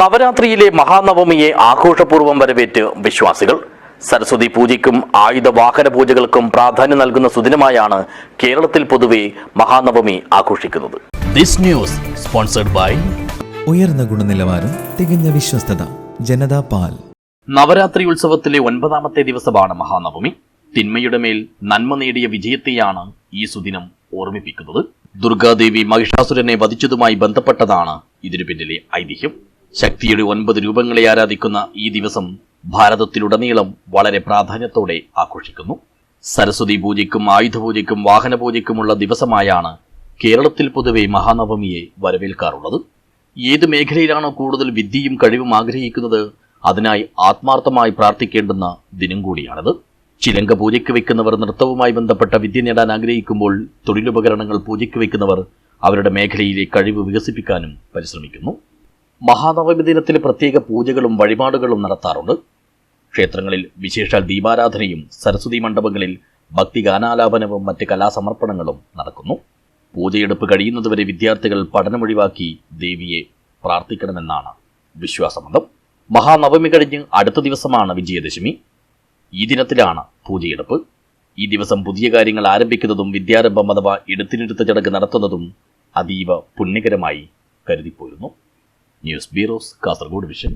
നവരാത്രിയിലെ മഹാനവമിയെ ആഘോഷപൂർവം വരവേറ്റ് വിശ്വാസികൾ. സരസ്വതി പൂജയ്ക്കും ആയുധ വാഹന പൂജകൾക്കും പ്രാധാന്യം നൽകുന്ന സുദിനമായാണ് കേരളത്തിൽ പൊതുവെ മഹാനവമി ആഘോഷിക്കുന്നത്. ദിസ് ന്യൂസ് സ്പോൺസർഡ് ബൈ ഉയർന്ന ഗുണനിലവാരം തികഞ്ഞ വിശ്വസ്തത ജനതാ പാൽ. നവരാത്രി ഉത്സവത്തിലെ ഒൻപതാമത്തെ ദിവസമാണ് മഹാനവമി. തിന്മയുടെ മേൽ നന്മ നേടിയ വിജയത്തെയാണ് ഈ സുദിനം ഓർമ്മിപ്പിക്കുന്നത്. ദുർഗാദേവി മഹിഷാസുരനെ വധിച്ചതുമായി ബന്ധപ്പെട്ടതാണ് ഇതിനു പിന്നിലെ ഐതിഹ്യം. ശക്തിയുടെ ഒൻപത് രൂപങ്ങളെ ആരാധിക്കുന്ന ഈ ദിവസം ഭാരതത്തിലുടനീളം വളരെ പ്രാധാന്യത്തോടെ ആഘോഷിക്കുന്നു. സരസ്വതി പൂജയ്ക്കും വാഹന വാഹനപൂജയ്ക്കുമുള്ള ദിവസമായാണ് കേരളത്തിൽ പൊതുവെ മഹാനവമിയെ വരവേൽക്കാറുള്ളത്. ഏത് മേഖലയിലാണോ കൂടുതൽ വിദ്യയും കഴിവും ആഗ്രഹിക്കുന്നത് അതിനായി ആത്മാർത്ഥമായി പ്രാർത്ഥിക്കേണ്ടുന്ന ദിനം കൂടിയാണിത്. ചിലങ്ക പൂജയ്ക്ക് വെക്കുന്നവർ നൃത്തവുമായി ബന്ധപ്പെട്ട വിദ്യ നേടാൻ ആഗ്രഹിക്കുമ്പോൾ തൊഴിലുപകരണങ്ങൾ പൂജയ്ക്ക് വെക്കുന്നവർ അവരുടെ മേഖലയിലെ കഴിവ് വികസിപ്പിക്കാനും പരിശ്രമിക്കുന്നു. മഹാനവമി ദിനത്തിൽ പ്രത്യേക പൂജകളും വഴിപാടുകളും നടത്താറുണ്ട്. ക്ഷേത്രങ്ങളിൽ വിശേഷാൽ ദീപാരാധനയും സരസ്വതി മണ്ഡപങ്ങളിൽ ഭക്തിഗാനാലാപനവും മറ്റ് കലാസമർപ്പണങ്ങളും നടക്കുന്നു. പൂജയെടുപ്പ് കഴിയുന്നതുവരെ വിദ്യാർത്ഥികൾ പഠനമൊഴിവാക്കി ദേവിയെ പ്രാർത്ഥിക്കണമെന്നാണ് വിശ്വാസമതം. മഹാനവമി കഴിഞ്ഞ് അടുത്ത ദിവസമാണ് വിജയദശമി. ഈ ദിനത്തിലാണ് പൂജയെടുപ്പ്. ഈ ദിവസം പുതിയ കാര്യങ്ങൾ ആരംഭിക്കുന്നതും വിദ്യാരംഭം അഥവാ എടുത്തിനെടുത്ത ചടങ്ങ് നടത്തുന്നതും അതീവ പുണ്യകരമായി കരുതിപ്പോരുന്നു. News bureaus Kasaragod vision.